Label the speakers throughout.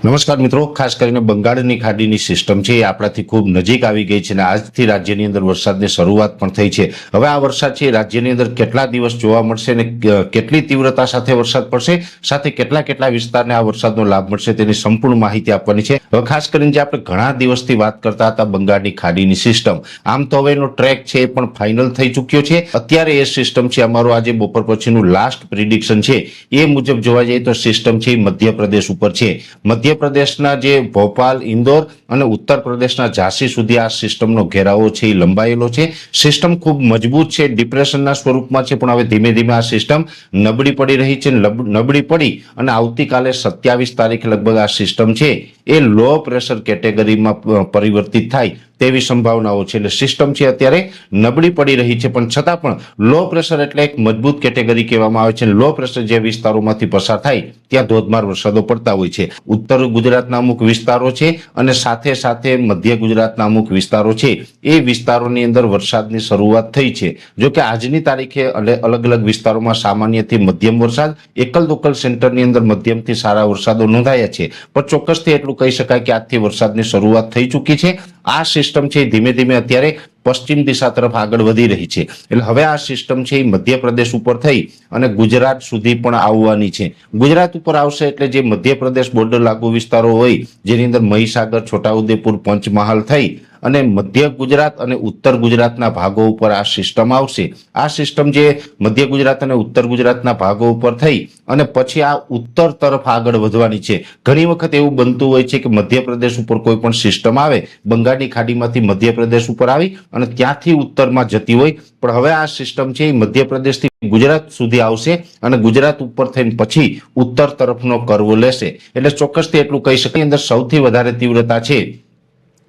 Speaker 1: નમસ્કાર મિત્રો, ખાસ કરીને બંગાળની ખાડીની સિસ્ટમ છે એ આપણાથી ખૂબ નજીક આવી ગઈ છે અને આજથી રાજ્યની અંદર વરસાદની શરૂઆત પણ થઈ છે. હવે આ વરસાદ છે રાજ્યની અંદર કેટલા દિવસ જોવા મળશે અને કેટલી તીવ્રતા સાથે વરસાદ પડશે, સાથે કેટલા કેટલા વિસ્તારને આ વરસાદનો લાભ મળશે તેની સંપૂર્ણ માહિતી આપવાની છે. હવે ખાસ કરીને જે આપણે ઘણા દિવસથી વાત કરતા હતા બંગાળની ખાડીની સિસ્ટમ આમ તો હવે એનો ટ્રેક છે એ પણ ફાઇનલ થઈ ચૂક્યો છે. અત્યારે એ સિસ્ટમ છે અમારું આજે બપોર પછીનું લાસ્ટ પ્રિડિક્શન છે. એ મુજબ જોવા જઈએ તો સિસ્ટમ છે મધ્યપ્રદેશ મધ્યપ્રદેશ ઉપર છે. મધ્યપ્રદેશના જે ભોપાલ, ઇન્દોર અને ઉત્તર પ્રદેશના ઝાંસી સુધી આ સિસ્ટમનો ઘેરાવો છે એ લંબાયેલો છે. સિસ્ટમ ખૂબ મજબૂત છે, ડિપ્રેશનના સ્વરૂપમાં છે, પણ હવે ધીમે ધીમે આ સિસ્ટમ નબળી પડી રહી છે નબળી પડી અને આવતીકાલે સત્યાવીસ તારીખે લગભગ આ સિસ્ટમ છે એ લો પ્રેશર કેટેગરીમાં પરિવર્તિત થાય. તેવી સંભાવનાઓ છે. એટલે સિસ્ટમ છે અત્યારે નબળી પડી રહી છે, પણ છતાં પણ લો પ્રેશર એટલે એક મજબૂત કેટેગરી કહેવામાં આવે છે. લો પ્રેશર જે વિસ્તારોમાંથી પસાર થાય, ત્યાં ધોધમાર વરસાદો પડતા હોય છે. ઉત્તર ગુજરાતના અમુક વિસ્તારો છે અને સાથે સાથે મધ્ય ગુજરાતના અમુક વિસ્તારો છે. એ વિસ્તારોની અંદર વરસાદની શરૂઆત થઈ છે. જો કે આજની તારીખે અલે- અલગ અલગ વિસ્તારોમાં સામાન્યથી મધ્યમ વરસાદ, એકલ દોકલ સેન્ટરની અંદર મધ્યમથી સારા વરસાદો નોંધાયા છે. પણ ચોક્કસથી એટલું કહી શકાય કે આજથી વરસાદની શરૂઆત થઈ ચૂકી છે. આ સિસ્ટમ છે એ ધીમે ધીમે અત્યારે પશ્ચિમ દિશા તરફ આગળ વધી રહી છે. એટલે હવે આ સિસ્ટમ છે એ મધ્યપ્રદેશ ઉપર થઈ અને ગુજરાત સુધી પણ આવવાની છે. ગુજરાત ઉપર આવશે એટલે જે મધ્યપ્રદેશ બોર્ડર લાગુ વિસ્તારો હોય, જેની અંદર મહીસાગર, છોટાઉદેપુર, પંચમહાલ થઈ અને મધ્ય ગુજરાત અને ઉત્તર ગુજરાતના ભાગો ઉપર આ સિસ્ટમ આવશે. આ સિસ્ટમ જે મધ્ય ગુજરાત અને ઉત્તર ગુજરાતના ભાગો ઉપર થઈ અને પછી આ ઉત્તર તરફ આગળ વધવાની છે. ઘણી વખત એવું બનતું હોય છે કે મધ્યપ્રદેશ ઉપર કોઈ પણ સિસ્ટમ આવે, બંગાળની ખાડીમાંથી મધ્યપ્રદેશ ઉપર આવી અને ત્યાંથી ઉત્તરમાં જતી હોય. પણ હવે આ સિસ્ટમ છે એ મધ્યપ્રદેશથી ગુજરાત સુધી આવશે અને ગુજરાત ઉપર થઈને પછી ઉત્તર તરફનો કરવો લેશે. એટલે ચોક્કસથી એટલું કહી શકાય. અંદર સૌથી વધારે તીવ્રતા છે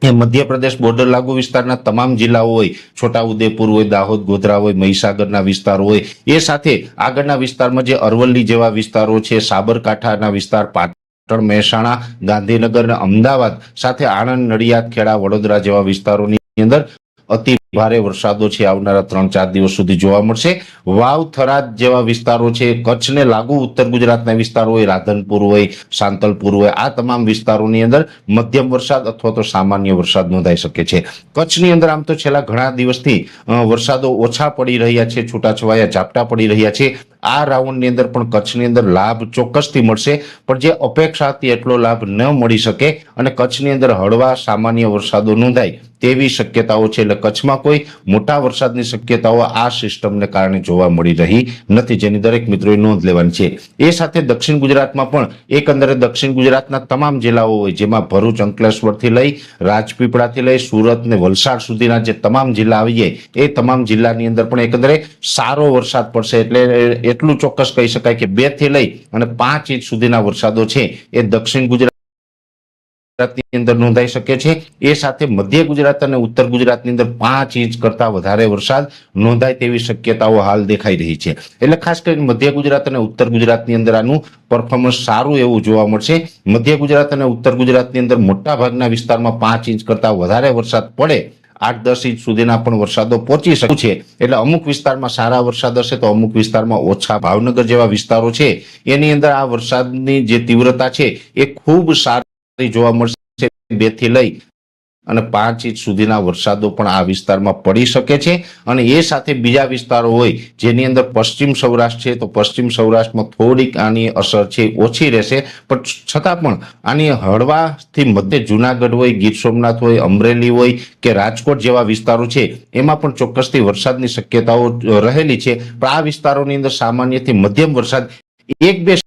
Speaker 1: મધ્યપ્રદેશ બોર્ડર લાગુ વિસ્તારના તમામ જિલ્લાઓ હોય, છોટાઉદેપુર હોય, દાહોદ, ગોધરા હોય, મહીસાગરના વિસ્તારો હોય, એ સાથે આગળના વિસ્તારમાં જે અરવલ્લી જેવા વિસ્તારો છે, સાબરકાંઠાના વિસ્તાર, પાટણ, મહેસાણા, ગાંધીનગર અને અમદાવાદ સાથે આણંદ, નડિયાદ, ખેડા, વડોદરા જેવા વિસ્તારોની અંદર અતિ ભારે વરસાદો છે આવનારા ત્રણ ચાર દિવસ સુધી જોવા મળશે. વાવ, થરાદ જેવા વિસ્તારો છે, કચ્છને લાગુ ઉત્તર ગુજરાતના વિસ્તારો હોય, રાધનપુર હોય, સાંતલપુર હોય, આ તમામ વિસ્તારોની અંદર મધ્યમ વરસાદ અથવા તો સામાન્ય વરસાદ નોંધાઈ શકે છે. કચ્છની અંદર આમ તો છેલ્લા ઘણા દિવસથી વરસાદો ઓછા પડી રહ્યા છે, છૂટાછવાયા ઝાપટા પડી રહ્યા છે. આ રાઉન્ડની અંદર પણ કચ્છની અંદર લાભ ચોક્કસથી મળશે, પણ જે અપેક્ષા હતી એટલો લાભ ન મળી શકે અને કચ્છની અંદર હળવા સામાન્ય વરસાદો નોંધાય તેવી શક્યતાઓ છે. એટલે કચ્છમાં કોઈ મોટા વરસાદની શક્યતાઓ આ સિસ્ટમને કારણે જોવા મળી રહી નથી. જેની દરેક મિત્રોએ નોંધ લેવાની છે. એ સાથે દક્ષિણ ગુજરાતમાં પણ એકંદરે દક્ષિણ ગુજરાતના તમામ જિલ્લાઓ હોય, જેમાં ભરૂચ, અંકલેશ્વરથી લઈ રાજપીપળાથી લઈ સુરત ને વલસાડ સુધીના જે તમામ જિલ્લા આવીએ, એ તમામ જિલ્લાની અંદર પણ એકંદરે સારો વરસાદ પડશે. એટલે એટલું ચોક્કસ કહી શકાય કે બેથી લઈ અને પાંચ ઇંચ સુધીના વરસાદો છે. એ દક્ષિણ ગુજરાત ગુજરાતની અંદર નોંધાઈ શકે છે. એ સાથે મધ્ય ગુજરાત અને ઉત્તર ગુજરાતની અંદર પાંચ ઇંચ કરતા વધારે વરસાદ નોંધાય તેવી શક્યતાઓ હાલ દેખાઈ રહી છે. એટલે ખાસ કરીને મધ્ય ગુજરાત અને ઉત્તર ગુજરાતની અંદર આનું પરફોર્મન્સ સારું એવું જોવા મળશે. મધ્ય ગુજરાત અને ઉત્તર ગુજરાતની અંદર મોટા ભાગના વિસ્તારમાં પાંચ ઇંચ કરતા વધારે વરસાદ પડે. આઠ દસ ઇંચ સુધીના પણ વરસાદો પહોંચી શકે છે. એટલે અમુક વિસ્તારમાં સારા વરસાદ હશે તો અમુક વિસ્તારમાં ઓછા ભાવનગર જેવા વિસ્તારો છે. એની અંદર આ વરસાદની જે તીવ્રતા છે એ ખૂબ સારી જોવા મળશે બેથી લઈ અને પાંચ ઇંચ સુધીના વરસાદો પણ આ વિસ્તારમાં પડી શકે છે. અને એ સાથે બીજા વિસ્તારો હોય જેની અંદર પશ્ચિમ સૌરાષ્ટ્ર છે તો પશ્ચિમ સૌરાષ્ટ્રમાં થોડીક આની અસર છે, ઓછી રહેશે. પણ છતાં પણ આની હળવાથી મધ્ય જુનાગઢ હોય, ગીર સોમનાથ હોય, અમરેલી હોય કે રાજકોટ જેવા વિસ્તારો છે, એમાં પણ ચોક્કસથી વરસાદની શક્યતાઓ રહેલી છે. પણ આ વિસ્તારોની અંદર સામાન્યથી મધ્યમ વરસાદ એક બે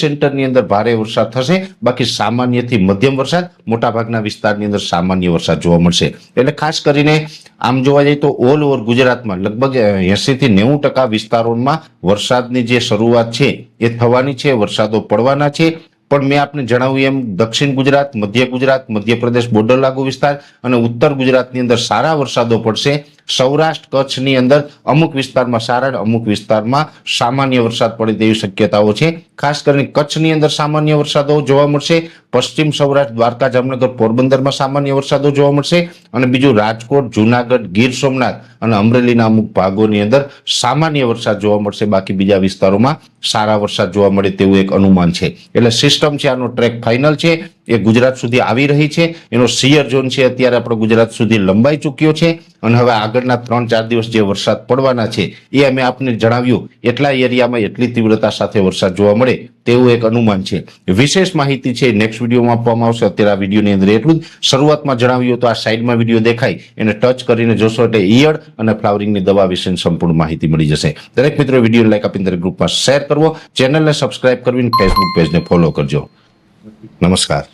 Speaker 1: સેન્ટરની અંદર ભારે વરસાદ થશે. બાકી સામાન્યથી મધ્યમ વરસાદ, મોટાભાગના વિસ્તારની અંદર સામાન્ય વરસાદ જોવા મળશે. એટલે ખાસ કરીને આમ જોવા જઈએ તો ઓલ ઓવર ગુજરાતમાં લગભગ એસીથી નેવું ટકા વિસ્તારોમાં વરસાદની જે શરૂઆત છે એ થવાની છે, વરસાદો પડવાના છે. પણ મેં આપને જણાવ્યું એમ, દક્ષિણ ગુજરાત, મધ્ય ગુજરાત, મધ્યપ્રદેશ બોર્ડર લાગુ વિસ્તાર અને ઉત્તર ગુજરાતની અંદર સારા વરસાદો પડશે. સૌરાષ્ટ્ર કચ્છની અંદર અમુક વિસ્તારમાં સારા અમુક વિસ્તારમાં સામાન્ય વરસાદ પડે તેવી શક્યતાઓ છે. ખાસ કરીને કચ્છની અંદર સામાન્ય વરસાદો જોવા મળશે. પશ્ચિમ સૌરાષ્ટ્ર, દ્વારકા, જામનગર, પોરબંદરમાં સામાન્ય વરસાદો જોવા મળશે. અને બીજું રાજકોટ, જુનાગઢ, ગીર સોમનાથ અને અમરેલીના અમુક ભાગોની અંદર સામાન્ય વરસાદ જોવા મળશે. બાકી બીજા વિસ્તારોમાં સારા વરસાદ જોવા મળે તેવું એક અનુમાન છે. એટલે સિસ્ટમ છે, આનો ટ્રેક ફાઇનલ છે. એ ગુજરાત સુધી આવી રહી છે. એનો સિયર ઝોન છે અત્યારે આપણો ગુજરાત સુધી લંબાઈ ચૂક્યો છે. અને હવે આગળના ત્રણ ચાર દિવસ જે વરસાદ પડવાના છે, એ અમે આપને જણાવ્યું, એટલા એરિયામાં એટલી તીવ્રતા સાથે વરસાદ જોવા મળે તેવું એક અનુમાન છે. વિશેષ માહિતી છે નેક્સ્ટ વિડીયોમાં આપવામાં આવશે. અત્યારે આ વિડીયોની અંદર એટલું જ. શરૂઆતમાં જણાવ્યું તો આ સાઈડમાં વીડિયો દેખાય. એને ટચ કરીને જોશો એટલે ઈયળ અને ફ્લાવરિંગની દવા વિશેની સંપૂર્ણ માહિતી મળી જશે. દરેક મિત્રો વીડિયો લાઈક આપીને દરેક ગ્રુપમાં શેર કરવો. ચેનલને સબસ્ક્રાઇબ કરવી ફેસબુક પેજને ફોલો કરજો. નમસ્કાર.